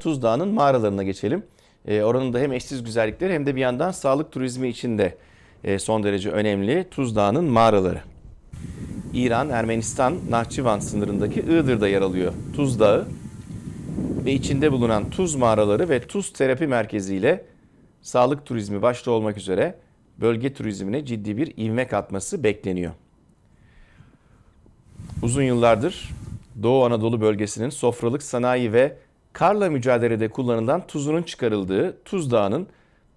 Tuz Dağı'nın mağaralarına geçelim. Ee, oranın da hem eşsiz güzellikleri hem de bir yandan sağlık turizmi için de e, son derece önemli Tuz Dağı'nın mağaraları. İran, Ermenistan, Nahçıvan sınırındaki Iğdır'da yer alıyor Tuz Dağı ve içinde bulunan tuz mağaraları ve tuz terapi merkezi ile sağlık turizmi başta olmak üzere bölge turizmine ciddi bir ivme katması bekleniyor. Uzun yıllardır Doğu Anadolu bölgesinin sofralık sanayi ve karla mücadelede kullanılan tuzunun çıkarıldığı Tuz Dağı'nın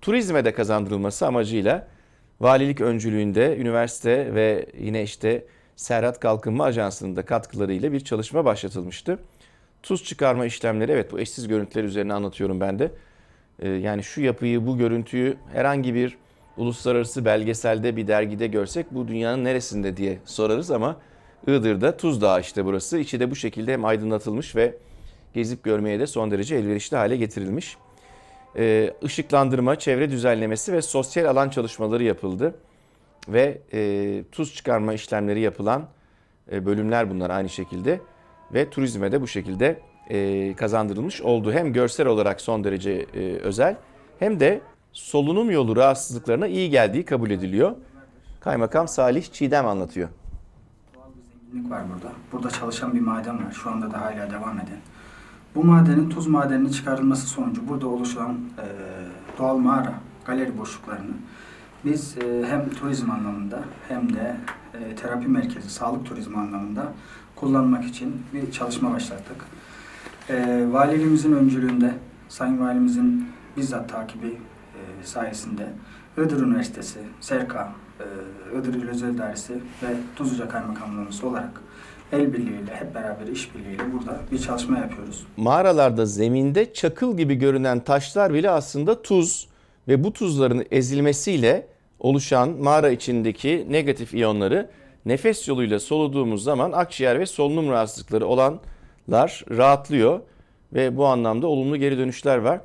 turizme de kazandırılması amacıyla valilik öncülüğünde üniversite ve yine işte Serhat Kalkınma Ajansı'nın da katkılarıyla bir çalışma başlatılmıştı. Tuz çıkarma işlemleri evet bu eşsiz görüntüler üzerine anlatıyorum ben de. Ee, yani şu yapıyı, bu görüntüyü herhangi bir uluslararası belgeselde bir dergide görsek bu dünyanın neresinde diye sorarız ama Iğdır'da Tuz Dağı işte burası. İçi de bu şekilde hem aydınlatılmış ve gezip görmeye de son derece elverişli hale getirilmiş. Ee, ışıklandırma, çevre düzenlemesi ve sosyal alan çalışmaları yapıldı. Ve e, tuz çıkarma işlemleri yapılan e, bölümler bunlar aynı şekilde. Ve turizme de bu şekilde e, kazandırılmış oldu. Hem görsel olarak son derece e, özel hem de solunum yolu rahatsızlıklarına iyi geldiği kabul ediliyor. Kaymakam Salih Çiğdem anlatıyor. Doğal bir zenginlik var burada. Burada çalışan bir maden var. Şu anda da hala devam eden. Bu madenin tuz madeninin çıkarılması sonucu burada oluşan e, doğal mağara, galeri boşluklarını biz e, hem turizm anlamında hem de e, terapi merkezi, sağlık turizmi anlamında kullanmak için bir çalışma başlattık. E, valiliğimizin öncülüğünde, Sayın Valimizin bizzat takibi sayesinde Iğdır Üniversitesi, SERKA, e, Iğdır İl Özel Dairesi ve Tuzluca Kaymakamlığımız olarak el birliğiyle, hep beraber işbirliğiyle burada bir çalışma yapıyoruz. Mağaralarda zeminde çakıl gibi görünen taşlar bile aslında tuz ve bu tuzların ezilmesiyle oluşan mağara içindeki negatif iyonları nefes yoluyla soluduğumuz zaman akciğer ve solunum rahatsızlıkları olanlar rahatlıyor ve bu anlamda olumlu geri dönüşler var.